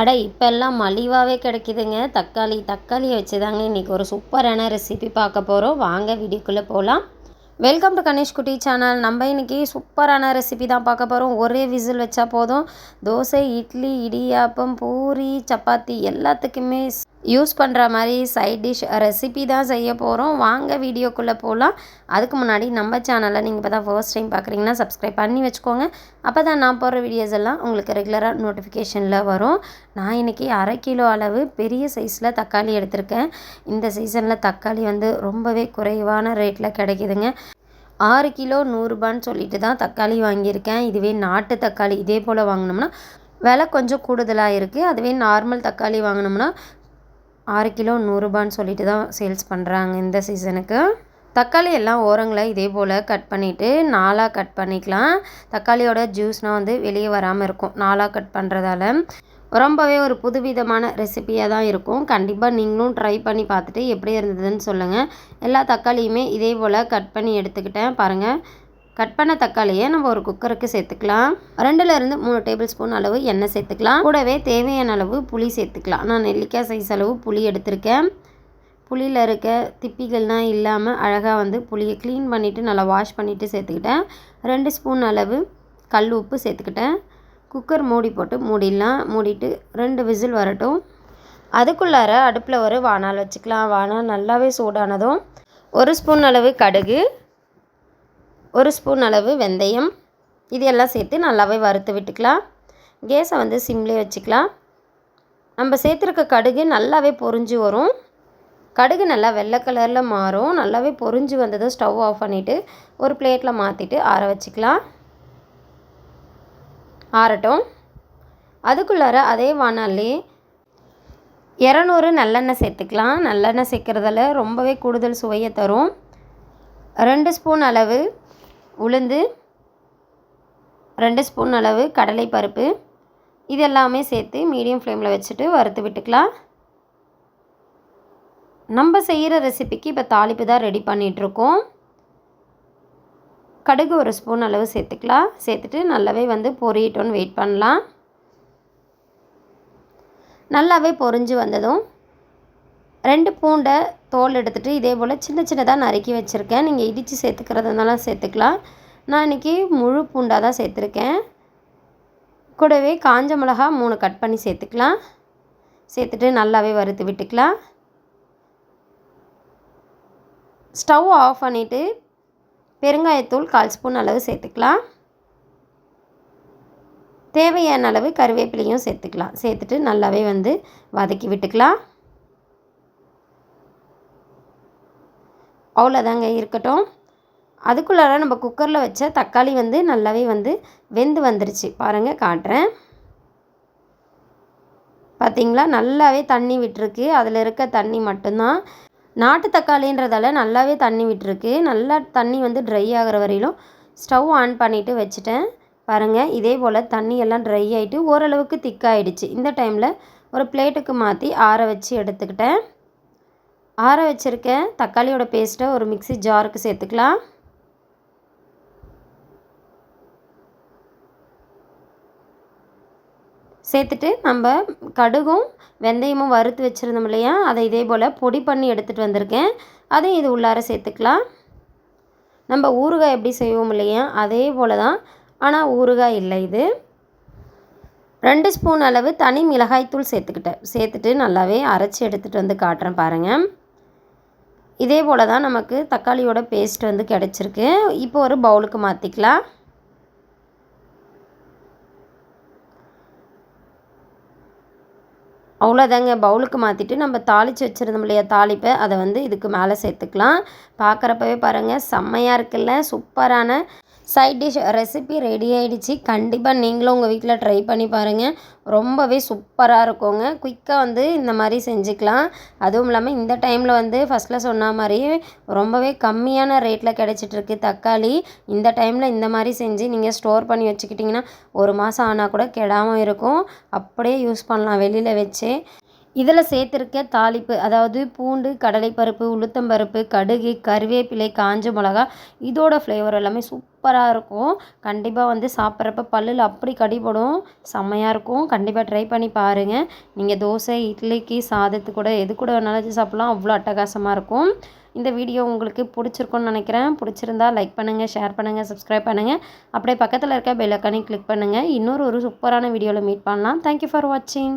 அட இப்போல்லாம் மலிவாகவே கிடைக்குதுங்க. தக்காளி தக்காளியை வச்சு தாங்க இன்றைக்கி ஒரு சூப்பரான ரெசிபி பார்க்க போகிறோம் வாங்க வீடியோக்குள்ளே போகலாம் வெல்கம் டு கணேஷ் குட்டி சேனல் நம்ம இன்றைக்கி சூப்பரான ரெசிபி தான் பார்க்க போகிறோம் ஒரே விசில் வச்சா போதும். தோசை இட்லி இடியாப்பம் பூரி சப்பாத்தி எல்லாத்துக்குமே யூஸ் பண்ணுற மாதிரி சைட் டிஷ் ரெசிபி தான் செய்ய போகிறோம் வாங்க வீடியோக்குள்ளே போகலாம் அதுக்கு முன்னாடி நம்ம சேனலை நீங்கள் இப்போ தான் ஃபர்ஸ்ட் டைம் பார்க்குறீங்கன்னா சப்ஸ்கிரைப் பண்ணி வச்சுக்கோங்க. அப்போ தான் நான் போடுற வீடியோஸ் எல்லாம் உங்களுக்கு ரெகுலராக நோட்டிஃபிகேஷனில் வரும். நான் இன்றைக்கி அரை கிலோ அளவு பெரிய சைஸில் தக்காளி எடுத்திருக்கேன். இந்த சீசனில் தக்காளி வந்து ரொம்பவே குறைவான ரேட்டில் கிடைக்குதுங்க. ஆறு கிலோ நூறுரூபான்னு சொல்லிட்டு தான் தக்காளி வாங்கியிருக்கேன். இதுவே நாட்டு தக்காளி. இதே போல் வாங்கினோம்னா விலை கொஞ்சம் கூடுதலாக இருக்குது அதுவே நார்மல் தக்காளி வாங்கினோம்னா ஆறு கிலோ நூறுரூபான்னு சொல்லிட்டு தான் சேல்ஸ் பண்ணுறாங்க இந்த சீசனுக்கு. தக்காளி எல்லாம் ஓரங்களை இதே போல் கட் பண்ணிவிட்டு நாலாக கட் பண்ணிக்கலாம். தக்காளியோட ஜூஸ்னால் வந்து வெளியே வராமல் இருக்கும். நாலாக கட் பண்ணுறதால ரொம்பவே ஒரு புதுவிதமான ரெசிபியாக தான் இருக்கும். கண்டிப்பாக நீங்களும் ட்ரை பண்ணி பார்த்துட்டு எப்படி இருந்ததுன்னு சொல்லுங்கள் எல்லா தக்காளியுமே இதே போல் கட் பண்ணி எடுத்துக்கிட்டேன். பாருங்கள் கட் பண்ண தக்காளியை நம்ம ஒரு குக்கருக்கு சேர்த்துக்கலாம். ரெண்டுலேருந்து மூணு டேபிள் ஸ்பூன் அளவு எண்ணெய் சேர்த்துக்கலாம். கூடவே தேவையான அளவு புளி சேர்த்துக்கலாம். நான் நெல்லிக்காய் சைஸ் அளவு புளி எடுத்திருக்கேன். புளியில் இருக்க திப்பிகள்லாம் இல்லாமல் அழகாக வந்து புளியை க்ளீன் பண்ணிவிட்டு நல்லா வாஷ் பண்ணிவிட்டு சேர்த்துக்கிட்டேன். ரெண்டு ஸ்பூன் அளவு கல் உப்பு சேர்த்துக்கிட்டேன். குக்கர் மூடி போட்டு மூடிடலாம். மூடிட்டு ரெண்டு விசில் வரட்டும். அதுக்குள்ளார அடுப்பில் ஒரு வானால் வச்சுக்கலாம். வானால் நல்லாவே சூடானதும் ஒரு ஸ்பூன் அளவு கடுகு ஒரு ஸ்பூன் அளவு வெந்தயம். இது எல்லாம் சேர்த்து நல்லாவே வறுத்து விட்டுக்கலாம். கேஸை வந்து சிம்லேயே வச்சுக்கலாம். நம்ம சேர்த்துருக்க கடுகு நல்லாவே பொறிஞ்சு வரும். கடுகு நல்லா வெள்ளை கலரில் மாறும். நல்லாவே பொறிஞ்சு வந்ததும் ஸ்டவ் ஆஃப் பண்ணிவிட்டு ஒரு பிளேட்டில் மாற்றிட்டு ஆற வச்சுக்கலாம். ஆறட்டும். அதுக்குள்ளார அதே வானாலே இரநூறு நல்லெண்ணெய் சேர்த்துக்கலாம். நல்லெண்ணெய் சேர்க்குறதால ரொம்பவே கூடுதல் சுவையை தரும். ரெண்டு ஸ்பூன் அளவு உளுந்து ரெண்டு ஸ்பூன் அளவு கடலை பருப்பு. இது எல்லாமே சேர்த்து மீடியம் ஃப்ளேமில் வச்சுட்டு வறுத்து விட்டுக்கலாம். நம்ம செய்கிற ரெசிபிக்கு இப்போ தாளிப்பு தான் ரெடி பண்ணிகிட்ருக்கோம் கடுகு ஒரு ஸ்பூன் அளவு சேர்த்துக்கலாம். சேர்த்துட்டு நல்லாவே வந்து பொரியட்டோன்னு வெயிட் பண்ணலாம். நல்லாவே பொரிஞ்சு வந்ததும் ரெண்டு பூண்டை தோல் எடுத்துகிட்டு இதே போல் சின்ன சின்னதாக நறுக்கி வச்சுருக்கேன். நீங்கள் இடித்து சேர்த்துக்கிறதுனாலும் சேர்த்துக்கலாம். நான் இன்றைக்கி முழு பூண்டாக தான் சேர்த்துருக்கேன். கூடவே காஞ்ச மிளகா மூணு கட் பண்ணி சேர்த்துக்கலாம். சேர்த்துட்டு நல்லாவே வறுத்து விட்டுக்கலாம். ஸ்டவ் ஆஃப் பண்ணிவிட்டு பெருங்காயத்தூள் கால் ஸ்பூன் அளவு சேர்த்துக்கலாம். தேவையான அளவு கருவேப்பிலையும் சேர்த்துக்கலாம். சேர்த்துட்டு நல்லாவே வந்து வதக்கி விட்டுக்கலாம். அவ்வளோதாங்க இருக்கட்டும். அதுக்குள்ளார நம்ம குக்கரில் வச்ச தக்காளி வந்து நல்லாவே வந்து வெந்து வந்துருச்சு. பாருங்கள் காட்டுறேன். பார்த்திங்களா நல்லாவே தண்ணி விட்டுருக்கு. அதில் இருக்க தண்ணி மட்டும்தான். நாட்டு தக்காளின்றதால நல்லாவே தண்ணி விட்டுருக்கு. நல்லா தண்ணி வந்து ட்ரை ஆகிற வரையிலும் ஸ்டவ் ஆன் பண்ணிவிட்டு வச்சுட்டேன். பாருங்கள் இதே போல் தண்ணி எல்லாம் ட்ரை ஆகிட்டு ஓரளவுக்கு திக்காயிடுச்சு இந்த டைமில் ஒரு பிளேட்டுக்கு மாற்றி ஆற வச்சு எடுத்துக்கிட்டேன். ஆற வச்சுருக்கேன். தக்காளியோட பேஸ்ட்டை ஒரு மிக்சி ஜாருக்கு சேர்த்துக்கலாம். சேர்த்துட்டு நம்ம கடுகும் வெந்தயமும் வறுத்து வச்சுருந்தோம் இல்லையா? அதை இதே போல் பொடி பண்ணி எடுத்துகிட்டு வந்திருக்கேன். அதையும் இது உள்ளார சேர்த்துக்கலாம். நம்ம ஊறுகாய் எப்படி செய்வோம் இல்லையா? அதே போல் தான். ஆனால் ஊறுகாய் இல்லை இது. ரெண்டு ஸ்பூன் அளவு தனி மிளகாய்த்தூள் சேர்த்துக்கிட்டேன். சேர்த்துட்டு நல்லாவே அரைச்சி எடுத்துகிட்டு வந்து காட்டுறேன் பாருங்கள் இதே போல் தான் நமக்கு தக்காளியோட பேஸ்ட் வந்து கிடச்சிருக்கு. இப்போ ஒரு பவுலுக்கு மாற்றிக்கலாம் அவ்வளோதாங்க பவுலுக்கு மாற்றிட்டு நம்ம தாளித்து வச்சுருந்தோம் இல்லையா தாளிப்பை அதை வந்து இதுக்கு மேலே சேர்த்துக்கலாம். பார்க்குறப்பவே பாருங்கள் செம்மையாக இருக்குல்ல சூப்பரான சைட் டிஷ் ரெசிபி ரெடி ஆகிடுச்சு கண்டிப்பாக நீங்களும் உங்கள் வீட்டில் ட்ரை பண்ணி பாருங்கள் ரொம்பவே சூப்பராக இருக்குங்க. குயிக்காக வந்து இந்த மாதிரி செஞ்சுக்கலாம். அதுவும் இல்லாமல் இந்த டைமில் வந்து ஃபஸ்ட்டில் சொன்ன மாதிரி ரொம்பவே கம்மியான ரேட்டில் கிடச்சிட்ருக்கு தக்காளி. இந்த டைமில் இந்த மாதிரி செஞ்சு நீங்கள் ஸ்டோர் பண்ணி வச்சுக்கிட்டிங்கன்னா ஒரு மாதம் ஆனால் கூட கெடாமல் இருக்கும். அப்படியே யூஸ் பண்ணலாம் வெளியில் வச்சு. இதில் சேர்த்துருக்க தாளிப்பு அதாவது பூண்டு கடலைப்பருப்பு உளுத்தம்பருப்பு கடுகு கருவேப்பிலை காஞ்ச மிளகா இதோட ஃப்ளேவர் எல்லாமே சூப் சூப்பராக இருக்கும். கண்டிப்பாக வந்து சாப்பிட்றப்ப பல்லில் அப்படி கடிபடும். செம்மையாக இருக்கும். கண்டிப்பாக ட்ரை பண்ணி பாருங்கள் நீங்கள் தோசை இட்லிக்கு சாதத்து கூட எது கூட வேணாலும் சாப்பிட்லாம். அவ்வளோ அட்டகாசமாக இருக்கும். இந்த வீடியோ உங்களுக்கு பிடிச்சிருக்கும்னு நினைக்கிறேன். பிடிச்சிருந்தா லைக் பண்ணுங்கள் ஷேர் பண்ணுங்கள் சப்ஸ்கிரைப் பண்ணுங்கள் அப்படியே பக்கத்தில் இருக்க பெல் ஐக்கானையும் கிளிக் பண்ணுங்கள் இன்னொரு ஒரு சூப்பரான வீடியோவில் மீட் பண்ணலாம். தேங்க்யூ ஃபார் வாட்சிங்